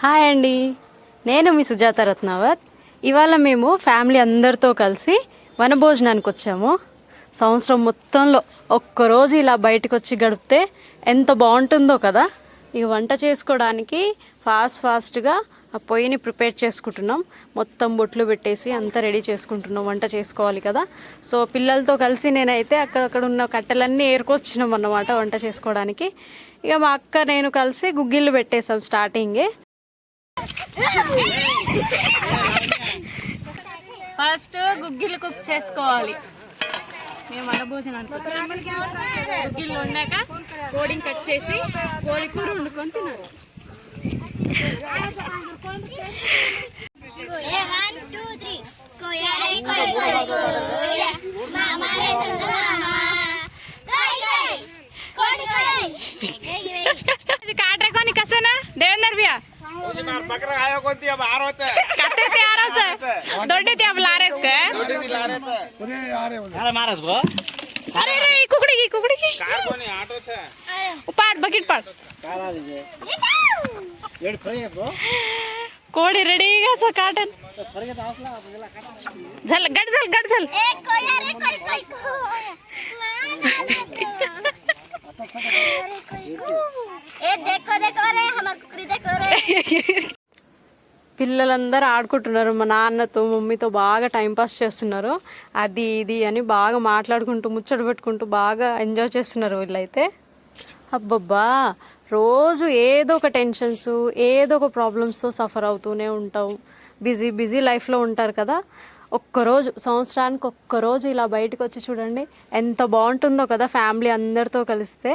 Hi అండి. నేను మీ సుజాత రత్నావత్. ఇవాళ మేము ఫ్యామిలీ అందరితో కలిసి వనభోజనానికి వచ్చాము. సంవత్సరం మొత్తంలో ఒక్కరోజు ఇలా బయటకు వచ్చి గడిపితే ఎంత బాగుంటుందో కదా. ఇక వంట చేసుకోవడానికి ఫాస్ట్ ఫాస్ట్గా ఆ పొయ్యిని ప్రిపేర్ చేసుకుంటున్నాం. మొత్తం బొట్లు పెట్టేసి అంతా రెడీ చేసుకుంటున్నాం. వంట చేసుకోవాలి కదా. సో పిల్లలతో కలిసి నేనైతే అక్కడక్కడ ఉన్న కట్టెలన్నీ ఏరుకొచ్చినాం అన్నమాట వంట చేసుకోవడానికి. ఇక మా అక్క నేను కలిసి గుగ్గిళ్ళు పెట్టేసాం స్టార్టింగే. ఫస్ట్ గుగ్గిలు కుక్ చేసుకోవాలి. మేము వనభోజనానికి వచ్చాము. గుగ్గిళ్ళు ఉన్నాక కోడిని కట్ చేసి కోడి కూర వండుకొని తిన్నారు one, two, three. Koya re बकरा आयो कोणती बाहेर होत कसे ते आराच दोंडे ते आप लारेस का मारस गो अरे रे कुकडी की कुकडी की। कार कोणी ऑटो था। पाड बकेट पाड कार आ दीजे एड खरे गो कोडी रेडी गाचा काटन खरे गाचा असला आपल्याला काटा झल गड झल गड झल। ए कोया रे कोई कोई को పిల్లలందరూ ఆడుకుంటున్నారు. మా నాన్నతో మమ్మీతో బాగా టైంపాస్ చేస్తున్నారు. అది ఇది అని బాగా మాట్లాడుకుంటూ ముచ్చట పెట్టుకుంటూ బాగా ఎంజాయ్ చేస్తున్నారు వీళ్ళైతే. అబ్బబ్బా! రోజు ఏదో ఒక టెన్షన్స్ ఏదో ఒక ప్రాబ్లమ్స్తో సఫర్ అవుతూనే ఉంటావు. బిజీ బిజీ లైఫ్లో ఉంటారు కదా. ఒక్కరోజు సంవత్సరానికి ఒక్కరోజు ఇలా బయటకు వచ్చి చూడండి ఎంత బాగుంటుందో కదా ఫ్యామిలీ అందరితో కలిస్తే.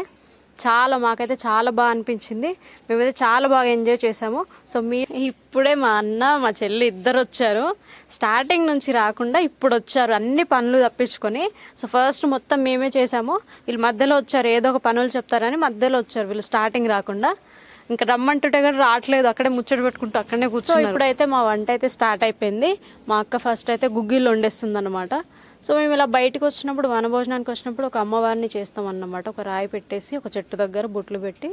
చాలా మాకైతే చాలా బాగా అనిపించింది. మేమైతే చాలా బాగా ఎంజాయ్ చేసాము. సో మీ ఇప్పుడే మా అన్న మా చెల్లి ఇద్దరు వచ్చారు స్టార్టింగ్ నుంచి రాకుండా ఇప్పుడు వచ్చారు అన్ని పనులు తప్పించుకొని. సో ఫస్ట్ మొత్తం మేమే చేసాము. వీళ్ళు మధ్యలో వచ్చారు ఏదో ఒక పనులు చెప్తారని మధ్యలో వచ్చారు వీళ్ళు స్టార్టింగ్ రాకుండా. ఇంకా రమ్మంటుంటే కూడా రావట్లేదు అక్కడే ముచ్చట పెట్టుకుంటూ అక్కడనే కూర్చో ఇప్పుడైతే మా వంట అయితే స్టార్ట్ అయిపోయింది. మా అక్క ఫస్ట్ అయితే గుగ్గిళ్ళు వండేస్తుంది అనమాట సో మేము ఇలా బయటకు వచ్చినప్పుడు వనభోజనానికి వచ్చినప్పుడు ఒక అమ్మవారిని చేస్తాం అన్నమాట ఒక రాయి పెట్టేసి ఒక చెట్టు దగ్గర బొట్లు పెట్టి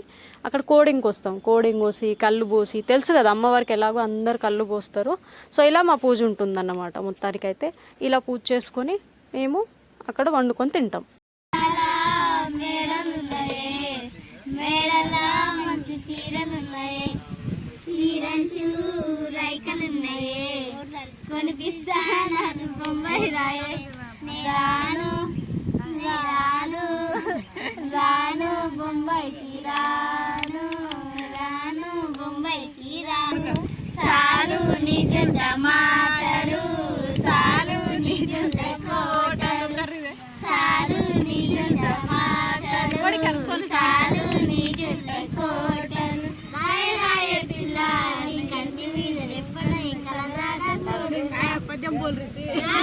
అక్కడ కోడింగ్ వస్తాం కోడింగ్ పోసి కళ్ళు పోసి తెలుసు కదా అమ్మవారికి ఎలాగో అందరు కళ్ళు పోస్తారు. సో ఇలా మా పూజ ఉంటుందన్నమాట మొత్తానికైతే. ఇలా పూజ చేసుకొని మేము అక్కడ వండుకొని తింటాం. మేడలున్నాయి బొమ్మాయి రాయే రాను రాను రాను బొంబాయికి రాను రాను బొంబాయికి రాను. సాలు నిజంట మాటలు సాలు నిజంట కోటలు సాలు నిజంట మాటలు సాలు నిజంట కోటలు. రాయ రాయ పిల్ల నీ కంటి మీద కలదాగా తోడు పద్యం బోల్ రాను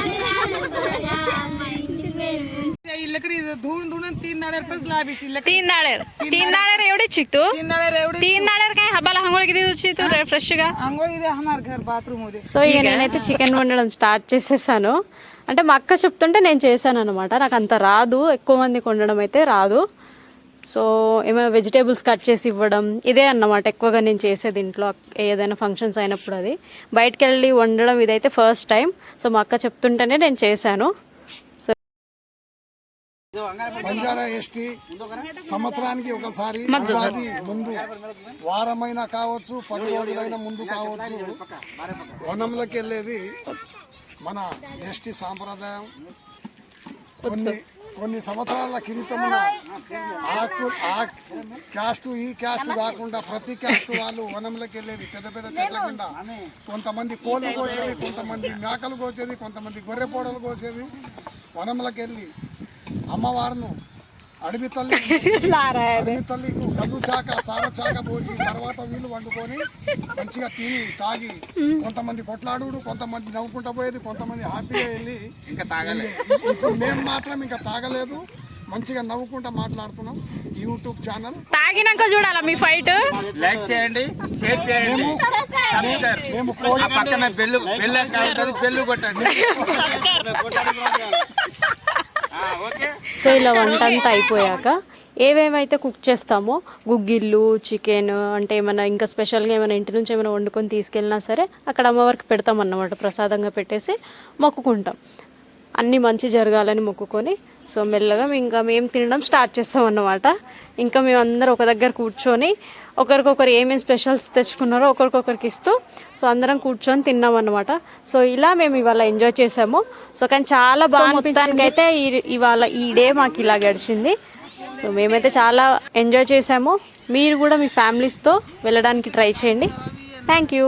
धुवून धुवून तीन नाळ्यावर पण लावायची इलकडी तीन दाळेर तीन दाळेर एवढीच शिकतो तीन नाळ्यावर एवढी तीन దాడర్ కాయ హబ్బాల హంగోళకి దిగుచ్చి ఫ్రెష్ గా आंघोळ इथे हमार घर बाथरूम मध्ये సో ఇక నేనైతే చికెన్ వండడం స్టార్ట్ చేసేసాను అంటే మా అక్క చెప్తుంటే నేను చేశాను అనమాట నాకు అంత రాదు ఎక్కువ మందికి వండడం అయితే రాదు సో ఏమైనా వెజిటేబుల్స్ కట్ చేసి ఇవ్వడం ఇదే అన్నమాట ఎక్కువగా నేను చేసేది ఇంట్లో ఏదైనా ఫంక్షన్స్ అయినప్పుడు అది బయటికి వెళ్ళి వండడం ఇదైతే ఫస్ట్ టైం సో మా అక్క చెప్తుంటేనే నేను చేశాను సో బంజారా ఎస్టీ సంవత్సరానికి ఒకసారి ఉగాది ముందు వారమైనా కావచ్చు పది రోజులైనా ముందు కావచ్చు వనంలోకి వెళ్ళేది మన ఎస్టీ సాంప్రదాయం. కొన్ని కొన్ని సంవత్సరాల క్రితమున ఆకు ఆ క్యాస్ట్ ఈ క్యాస్ట్ కాకుండా ప్రతి క్యాస్ట్ వాళ్ళు వనంలోకి వెళ్ళేది. పెద్ద పెద్ద చెట్ల కింద కొంతమంది కోళ్ళు కోసేది కొంతమంది మేకలు కోసేది కొంతమంది గొర్రె పోడలు కోసేది. వనంలోకి వెళ్ళి అమ్మవారిను అడవి తల్లి అడవి తల్లికు కళ్ళు చాక సార చాక పోసి తర్వాత వీళ్ళు వండుకొని మంచిగా తిని తాగి కొంతమంది కొట్లాడుడు కొంతమంది నవ్వుకుంటా పోయేది కొంతమంది హ్యాపీగా వెళ్ళి ఇంకా తాగలే. ఇప్పుడు మేము మాత్రం ఇంకా తాగలేదు. మంచిగా నవ్వుకుంటా మాట్లాడుతున్నాం. యూట్యూబ్ ఛానల్ తాగినాక చూడాలా మీ ఫైట్ లైక్ చేయండి షేర్ చేయండి. మేము పక్కన బెల్లు బెల్లు కొట్టండి. సో ఇలా వంట అంతా అయిపోయాక ఏవేమైతే కుక్ చేస్తామో గుగ్గిళ్ళు చికెన్ అంటే ఏమైనా ఇంకా స్పెషల్గా ఏమైనా ఇంటి నుంచి ఏమైనా వండుకొని తీసుకెళ్ళినా సరే అక్కడ అమ్మవారికి పెడతాం అన్నమాట ప్రసాదంగా పెట్టేసి మొక్కుకుంటాం. అన్నీ మంచి జరగాలని మొక్కుకొని సో మెల్లగా ఇంకా మేము తినడం స్టార్ట్ చేస్తాం అన్నమాట. ఇంకా మేము అందరం ఒక దగ్గర కూర్చొని ఒకరికొకరు ఏమేమి స్పెషల్స్ తెచ్చుకున్నారో ఒకరికొకరికి ఇస్తూ సో అందరం కూర్చొని తిన్నాం అన్నమాట. సో ఇలా మేము ఇవాళ ఎంజాయ్ చేసాము. సో కానీ చాలా బాగా ఇవాళ ఈ డే మాకు ఇలా గడిచింది. సో మేమైతే చాలా ఎంజాయ్ చేసాము. మీరు కూడా మీ ఫ్యామిలీస్తో వెళ్ళడానికి ట్రై చేయండి. Thank you